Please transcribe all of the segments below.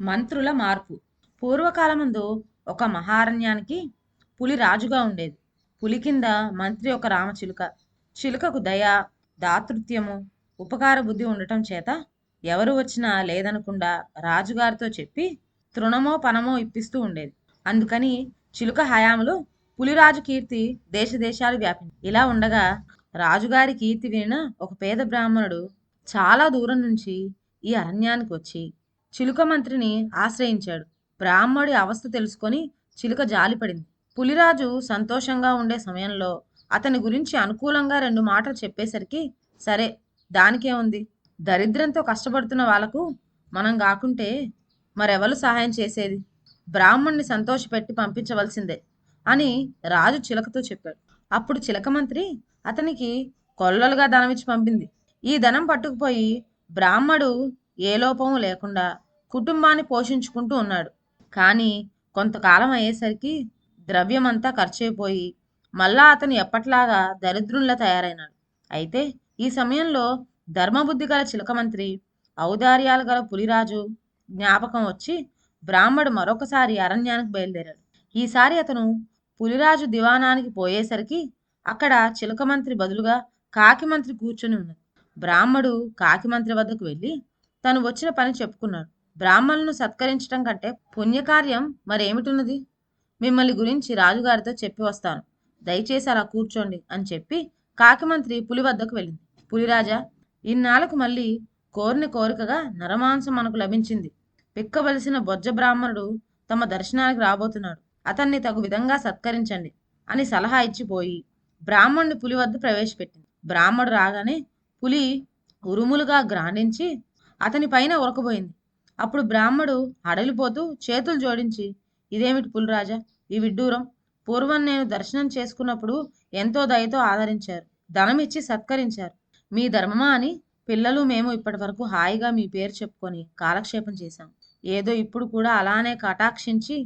మంత్రుల మార్పు. పూర్వకాలముందు ఒక మహారణ్యానికి పులి రాజుగా ఉండేది. పులి కింద మంత్రి ఒక రామచిలుక. చిలుకకు దయ దాతృత్యము ఉపకార బుద్ధి ఉండటం చేత ఎవరు వచ్చినా లేదనకుండా రాజుగారితో చెప్పి తృణమో పనమో ఇప్పిస్తూ ఉండేది. అందుకని చిలుక హయాంలో పులిరాజు కీర్తి దేశ దేశాలు వ్యాపింది ఇలా ఉండగా రాజుగారి కీర్తి వినిన ఒక పేద బ్రాహ్మణుడు చాలా దూరం నుంచి ఈ అరణ్యానికి వచ్చి చిలుక మంత్రిని ఆశ్రయించాడు. బ్రాహ్మడి అవస్థ తెలుసుకొని చిలుక జాలిపడింది. పులిరాజు సంతోషంగా ఉండే సమయంలో అతని గురించి అనుకూలంగా రెండు మాటలు చెప్పేసరికి సరే దానికేముంది? దరిద్రంతో కష్టపడుతున్న వాళ్ళకు మనం కాకుంటే మరెవరు సహాయం చేసేది? బ్రాహ్మణ్ణి సంతోషపెట్టి పంపించవలసిందే అని రాజు చిలకతో చెప్పాడు. అప్పుడు చిలక మంత్రి అతనికి కొల్లలుగా ధనమిచ్చి పంపింది. ఈ ధనం పట్టుకుపోయి బ్రాహ్మడు ఏ లోపము లేకుండా కుటుంబాన్ని పోషించుకుంటూ ఉన్నాడు. కానీ కొంతకాలం అయ్యేసరికి ద్రవ్యమంతా ఖర్చయిపోయి మళ్ళా అతను ఎప్పట్లాగా దరిద్రుల్లా తయారైనాడు. అయితే ఈ సమయంలో ధర్మబుద్ధి గల చిలకమంత్రి ఔదార్యాలు గల పులిరాజు జ్ఞాపకం వచ్చి బ్రాహ్మడు మరొకసారి అరణ్యానికి బయలుదేరాడు. ఈసారి అతను పులిరాజు దివానానికి పోయేసరికి అక్కడ చిలకమంత్రి బదులుగా కాకి మంత్రి కూర్చొని ఉన్నది బ్రాహ్మడు కాకి మంత్రి వద్దకు వెళ్ళి తను వచ్చిన పని చెప్పుకున్నాడు. బ్రాహ్మణులను సత్కరించడం కంటే పుణ్యకార్యం మరేమిటున్నది? మిమ్మల్ని గురించి రాజుగారితో చెప్పి వస్తాను. దయచేసి అలా కూర్చోండి అని చెప్పి కాకిమంత్రి పులి వద్దకు వెళ్ళింది. పులిరాజా ఇన్నాళ్ళకు మళ్ళీ కోరిన కోరికగా నరమాంసం మనకు లభించింది. పిక్కవలసిన బొజ్జ బ్రాహ్మణుడు తమ దర్శనానికి రాబోతున్నాడు. అతన్ని తగు విధంగా సత్కరించండి అని సలహా ఇచ్చిపోయి బ్రాహ్మణుని పులి వద్ద ప్రవేశపెట్టింది. బ్రాహ్మడు రాగానే పులి ఉరుములుగా గ్రాణించి అతని పైన ఉరకబోయింది అప్పుడు బ్రాహ్మడు అడలిపోతూ చేతులు జోడించి ఇదేమిటి పులిరాజా? ఈ విడ్డూరం? పూర్వం నేను దర్శనం చేసుకున్నప్పుడు ఎంతో దయతో ఆదరించారు. ధనమిచ్చి సత్కరించారు. మీ ధర్మమా అని పిల్లలు మేము ఇప్పటి వరకు హాయిగా మీ పేరు చెప్పుకొని కాలక్షేపం చేశాం. ఏదో ఇప్పుడు కూడా అలానే కటాక్షించి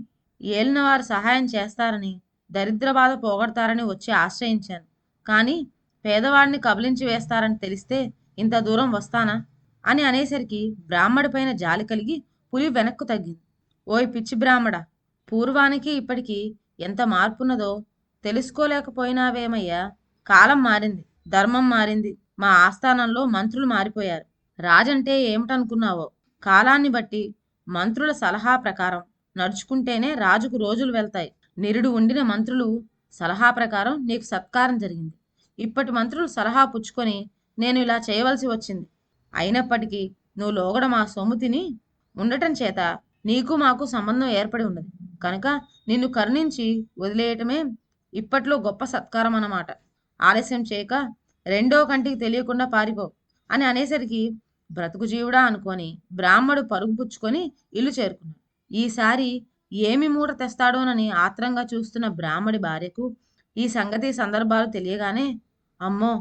ఏలిన వారు సహాయం చేస్తారని దరిద్ర బాధ పోగొడతారని వచ్చి ఆశ్రయించాను. కానీ పేదవాడిని కబలించి వేస్తారని తెలిస్తే ఇంత దూరం వస్తానా? అని అనేసరికి బ్రాహ్మడి పైన జాలి కలిగి పులి వెనక్కు తగ్గింది. ఓయ్ పిచ్చి బ్రాహ్మడ పూర్వానికి ఇప్పటికీ ఎంత మార్పున్నదో తెలుసుకోలేకపోయినావేమయ్యా? కాలం మారింది ధర్మం మారింది మా ఆస్థానంలో మంత్రులు మారిపోయారు. రాజంటే ఏమిటనుకున్నావో? కాలాన్ని బట్టి మంత్రుల సలహా ప్రకారం నడుచుకుంటేనే రాజుకు రోజులు వెళ్తాయి. నిరుడు ఉండిన మంత్రులు సలహా ప్రకారం నీకు సత్కారం జరిగింది. ఇప్పటి మంత్రులు సలహా పుచ్చుకొని నేను ఇలా చేయవలసి వచ్చింది. అయినప్పటికీ నువ్వు లోగడ మా సొమ్ము తిని ఉండటం చేత నీకు మాకు సంబంధం ఏర్పడి ఉన్నది. కనుక నిన్ను కరుణించి వదిలేయటమే ఇప్పట్లో గొప్ప సత్కారం అన్నమాట. ఆలస్యం చేయక రెండో కంటికి తెలియకుండా పారిపో అని అనేసరికి బ్రతుకు జీవుడా అనుకొని బ్రాహ్మడు పరుగు పుచ్చుకొని ఇల్లు చేరుకున్నాడు. ఈసారి ఏమి మూట తెస్తాడోనని ఆత్రంగా చూస్తున్న బ్రాహ్మడి భార్యకు ఈ సంగతి సందర్భాలు తెలియగానే అమ్మో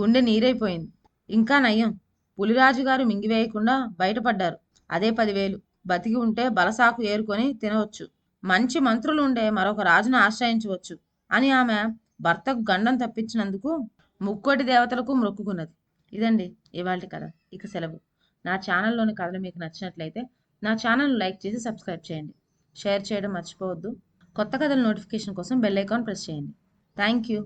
గుండె నీరైపోయింది. ఇంకా నయం పులిరాజు గారు మింగివేయకుండా బయటపడ్డారు. అదే పదివేలు. బతికి ఉంటే బలసాకు ఏరుకొని తినవచ్చు. మంచి మంత్రులు ఉండే మరొక రాజును ఆశ్రయించవచ్చు అని ఆమె భర్తకు గండం తప్పించినందుకు ముక్కోటి దేవతలకు మొక్కుకున్నది. ఇదండి ఇవాళ కథ. ఇక సెలవు. నా ఛానల్లోని కథలు మీకు నచ్చినట్లయితే నా ఛానల్ లైక్ చేసి సబ్స్క్రైబ్ చేయండి. షేర్ చేయడం మర్చిపోవద్దు. కొత్త కథల నోటిఫికేషన్ కోసం బెల్ ఐకాన్ ప్రెస్ చేయండి. Thank you.